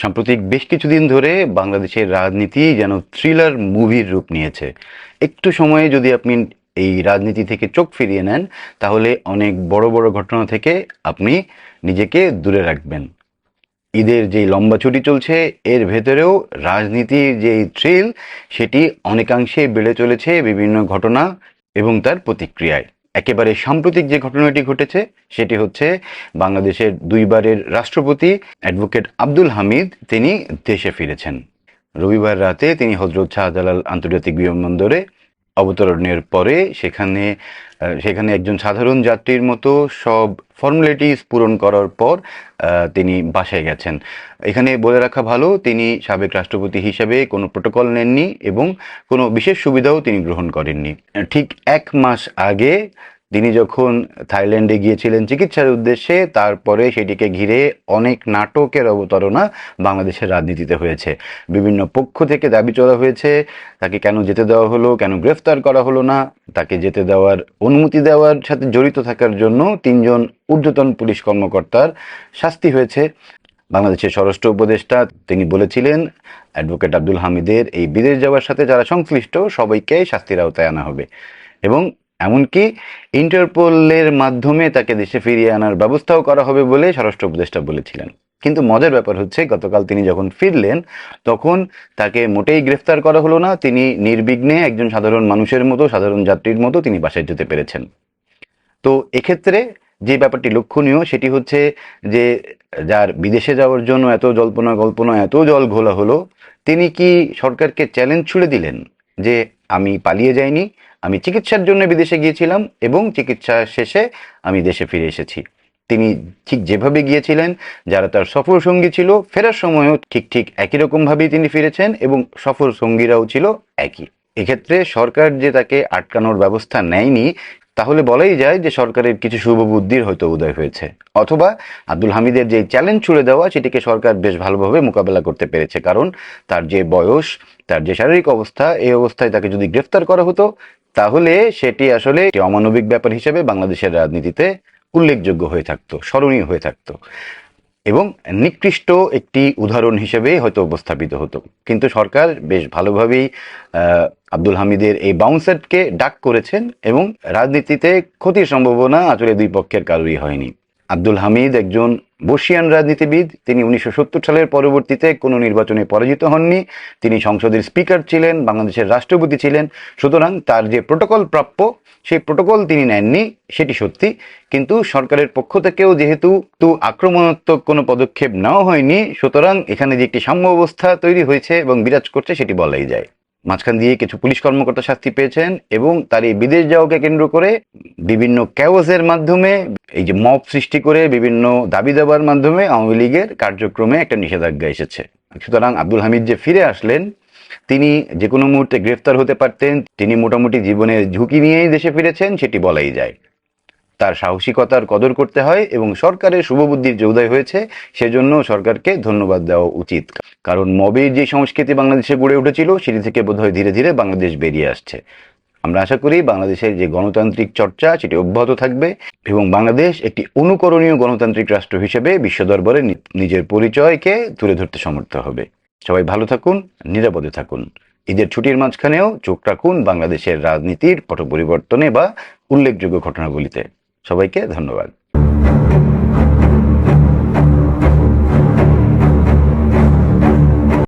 সাম্প্রতিক বেশ কিছুদিন ধরে বাংলাদেশের রাজনীতি যেন থ্রিলার মুভির রূপ নিয়েছে। একটু সময়ে যদি আপনি এই রাজনীতি থেকে চোখ ফিরিয়ে নেন, তাহলে অনেক বড় বড় ঘটনা থেকে আপনি নিজেকে দূরে রাখবেন। ঈদের যে লম্বা ছুটি চলছে, এর ভেতরেও রাজনীতির যে থ্রিল সেটি অনেকাংশে বেড়ে চলেছে বিভিন্ন ঘটনা এবং তার প্রতিক্রিয়ায়। একেবারে সাম্প্রতিক যে ঘটনাটি ঘটেছে, সেটি হচ্ছে বাংলাদেশের দুইবারের রাষ্ট্রপতি অ্যাডভোকেট আব্দুল হামিদ, তিনি দেশে ফিরেছেন। রবিবার রাতে তিনি হজরত শাহজালাল আন্তর্জাতিক বিমানবন্দরে অবতরণের পরে সেখানে সেখানে একজন সাধারণ যাত্রীর মতো সব ফর্মালিটিস পূরণ করার পর তিনি বাসায় গেছেন। এখানে বলে রাখা ভালো, তিনি সাবেক রাষ্ট্রপতি হিসেবে কোনো প্রোটোকল নেননি এবং কোনো বিশেষ সুবিধাও তিনি গ্রহণ করেননি। ঠিক এক মাস আগে তিনি যখন থাইল্যান্ডে গিয়েছিলেন চিকিৎসার উদ্দেশ্যে, তারপরে সেটিকে ঘিরে অনেক নাটকের অবতারণা বাংলাদেশের রাজনীতিতে হয়েছে। বিভিন্ন পক্ষ থেকে দাবি চলা হয়েছে, তাকে কেন যেতে দেওয়া হলো, কেন গ্রেফতার করা হলো না, তাকে যেতে দেওয়ার অনুমতি দেওয়ার সাথে জড়িত থাকার জন্য তিনজন ঊর্ধ্বতন পুলিশ কর্মকর্তার শাস্তি হয়েছে। বাংলাদেশের স্বরাষ্ট্র উপদেষ্টা তিনি বলেছিলেন, অ্যাডভোকেট আব্দুল হামিদের এই বিদেশ যাওয়ার সাথে যারা সংশ্লিষ্ট, সবাইকে শাস্তির আওতায় আনা হবে। এবং এমনকি ইন্টারপোলের মাধ্যমে তাকে দেশে ফিরিয়ে আনার ব্যবস্থাও করা হবে বলে স্বরাষ্ট্র উপদেষ্টা বলেছিলেন। কিন্তু মজার ব্যাপার হচ্ছে, গতকাল তিনি যখন ফিরলেন, তখন তাকে মোটেই গ্রেফতার করা হলো না। তিনি নির্বিঘ্নে একজন সাধারণ মানুষের মতো, সাধারণ যাত্রীর মতো তিনি বাসায় যেতে পেরেছেন। তো এক্ষেত্রে যে ব্যাপারটি লক্ষণীয়, সেটি হচ্ছে যে যার বিদেশে যাওয়ার জন্য এত জল্পনা কল্পনা, এত জল ঘোলা হলো, তিনি কি সরকারকে চ্যালেঞ্জ ছুড়ে দিলেন যে আমি পালিয়ে যাইনি? আমি চিকিৎসার জন্য বিদেশে গিয়েছিলাম এবং চিকিৎসা শেষে আমি দেশে ফিরে এসেছি। তিনি ঠিক যেভাবে গিয়েছিলেন, যারা তার সফর সঙ্গী ছিল, ফেরার সময়ও ঠিক ঠিক একই রকমভাবেই তিনি ফিরেছেন এবং সফর সঙ্গীরাও ছিল একই। এক্ষেত্রে সরকার যে তাকে আটকানোর ব্যবস্থা নেয়নি, তাহলে বলাই যায় যে সরকারের কিছু শুভ বুদ্ধির হয়তো উদয় হয়েছে। অথবা আব্দুল হামিদের যে চ্যালেঞ্জ ছুড়ে দেওয়া, সেটিকে সরকার বেশ ভালোভাবে মোকাবেলা করতে পেরেছে। কারণ তার যে বয়স, তার যে শারীরিক অবস্থা, এই অবস্থায় তাকে যদি গ্রেফতার করা হতো তাহলে সেটি আসলে অমানবিক ব্যাপার হিসেবে বাংলাদেশের রাজনীতিতে উল্লেখযোগ্য হয়ে থাকতো, স্মরণীয় হয়ে থাকতো এবং নিকৃষ্ট একটি উদাহরণ হিসেবে হয়তো উপস্থাপিত হতো। কিন্তু সরকার বেশ ভালোভাবেই আব্দুল হামিদের এই বাউন্সেটকে ডাক করেছেন এবং রাজনীতিতে ক্ষতির সম্ভাবনা আসলে দুই পক্ষের কারোরই হয়নি। আব্দুল হামিদ একজন বর্ষিয়ান রাজনীতিবিদ। তিনি উনিশশো সত্তর সালের পরবর্তীতে কোনো নির্বাচনে পরাজিত হননি। তিনি সংসদের স্পিকার ছিলেন, বাংলাদেশের রাষ্ট্রপতি ছিলেন। সুতরাং তার যে প্রোটোকল প্রাপ্য, সেই প্রোটোকল তিনি নেননি, সেটি সত্যি। কিন্তু সরকারের পক্ষ থেকেও যেহেতু তু আক্রমণাত্মক কোনো পদক্ষেপ নেওয়া হয়নি, সুতরাং এখানে যে একটি সাম্য অবস্থা তৈরি হয়েছে এবং বিরাজ করছে, সেটি বলাই যায়। মাঝখান দিয়ে কিছু পুলিশ কর্মকর্তা শাস্তি পেয়েছেন এবং তার এই বিদেশ যাওয়াকে কেন্দ্র করে বিভিন্ন ক্যাওসের মাধ্যমে, এই যে মব সৃষ্টি করে বিভিন্ন দাবি দাবার মাধ্যমে আওয়ামী লীগের কার্যক্রমে একটা নিষেধাজ্ঞা এসেছে। সুতরাং আব্দুল হামিদ যে ফিরে আসলেন, তিনি যে কোনো মুহূর্তে গ্রেফতার হতে পারতেন, তিনি মোটামুটি জীবনের ঝুঁকি নিয়েই দেশে ফিরেছেন, সেটি বলাই যায়। তার সাহসিকতার কদর করতে হয় এবং সরকারের শুভবুদ্ধির যে উদয় হয়েছে, সেজন্য সরকারকে ধন্যবাদ দেওয়া উচিত। কারণ মবের যে সংস্কৃতি বাংলাদেশে গড়ে উঠেছিল, সেটি থেকে বোধহয় ধীরে ধীরে বাংলাদেশ বেরিয়ে আসছে। আমরা আশা করি বাংলাদেশের যে গণতান্ত্রিক চর্চা, সেটি অব্যাহত থাকবে এবং বাংলাদেশ একটি অনুকরণীয় গণতান্ত্রিক রাষ্ট্র হিসেবে বিশ্ব দরবারে নিজের পরিচয়কে তুলে ধরতে সমর্থ হবে। সবাই ভালো থাকুন, নিরাপদে থাকুন। ঈদের ছুটির মাঝখানেও চোখ রাখুন বাংলাদেশের রাজনীতির পট পরিবর্তনে বা উল্লেখযোগ্য ঘটনাগুলিতে সবাইকে ধন্যবাদ।